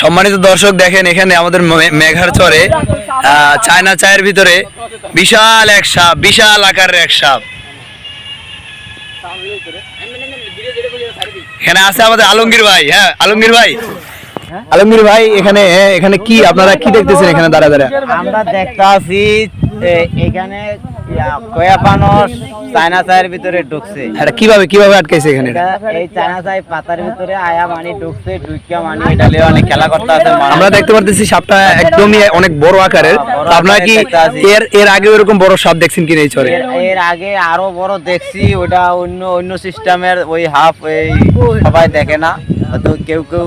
সম্মানিত দর্শক দেখেন, এখানে আমাদের মেঘার চরে চায়না চায়ের ভিতরে বিশাল এক সাপ, বিশাল আকারের এক সাপ। এখানে আছে আমাদের আলমগীর ভাই হ্যাঁ আলমগীর ভাই। আলমগীর ভাই, এখানে এখানে কি, আপনারা কি দেখতেছেন এখানে দাঁড়া দাঁড়া আমরা দেখতে আছি এখানে কয়া পানস চায়না চায়ের ভিতরে ঢুকছে। এটা কীভাবে কীভাবে আটকাইছে এখানে? এটা? এটা এই চায়না চাই পাতার ভিতরে আয়া মানি ঢুকছে ঢুকিয়া মানি এটা লিয়ে অনেক খেলা করতে আছে আমরা দেখতে পারতেছি সাপটা একদমই অনেক বড় আকারের। বড় আপনারা কি। এর এর আগে এরকম বড় সাপ দেখছেন কিনা এই চরে? এর এর আগে আরও বড় দেখছি ওটা অন্য অন্য সিস্টেমের ওই হাফ এই সবাই দেখে না। তো কেউ কেউ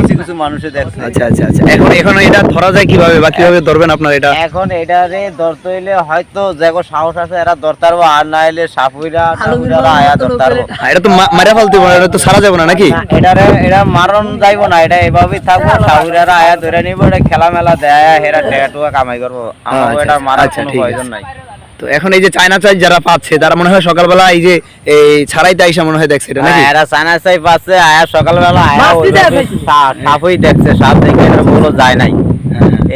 কিছু কিছু মানুষে দেখছে আচ্ছা আচ্ছা আচ্ছা। এখন এখন এটা ধরা যায় কীভাবে বা কীভাবে ধরবেন আপনারা এটা? এখন এটারে ধরতে হইলে হয়তো দেখো সাহস আছে এরা আর না হইলে সাপুইরা টাপুইরা আয়া ধরতে হ্যাঁ, এটা তো মারা ফেলতে পারে এটা তো সারা যাবে না নাকি? এটারে এটা মারণ যাইবো না এটা এভাবেই থাকব সাপুইরা আয়া ধরে নিবো এটা খেলা মেলা দেয় হেরা টেকা টুকা কামাই করব। আমার আচ্ছা, এটা মারার আচ্ছা, কোনো প্রয়োজন নাই। তো এখন এই যে চায়না চাই যারা পাচ্ছে তারা মনে হয় সকালবেলা এই যে এই ছাড়াইতে আইসা মনে হয় দেখছে এটা নাকি? হ্যাঁ, এরা সাইনা সাই পাচ্ছে আয়া সকালবেলা আয়া সাপই দেখছে সাপ দেখে এটা বলো যায় নাই।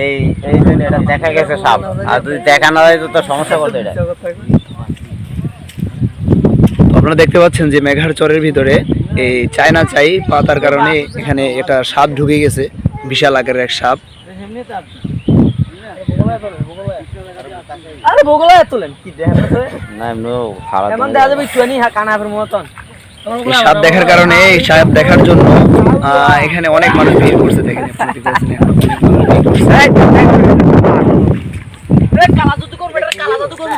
এই এই জন্য এটা দেখা গেছে সাপ। আর যদি দেখা না যায় তো সমস্যা করতে এটা। আপনারা দেখতে পাচ্ছেন যে মেঘার চরের ভিতরে এই চায়না চাই পাতার কারণে এখানে একটা সাপ ঢুকে গেছে বিশাল আকারের এক সাপ। আরে বগলা তোলেন কি দেখেন না এমনি খারাপ এমন দেখা যাবে টুয়ানি কানাফের মতন সাপ দেখার কারণে এই সাপ দেখার জন্য আহ, এখানে অনেক মানুষ ভিড় করছে দেখেন কালা জাদু করবে কালা জাদু করবে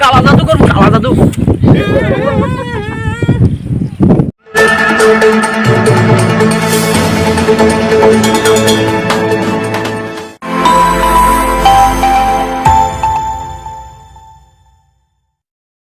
কালা জাদু করব কালা জাদু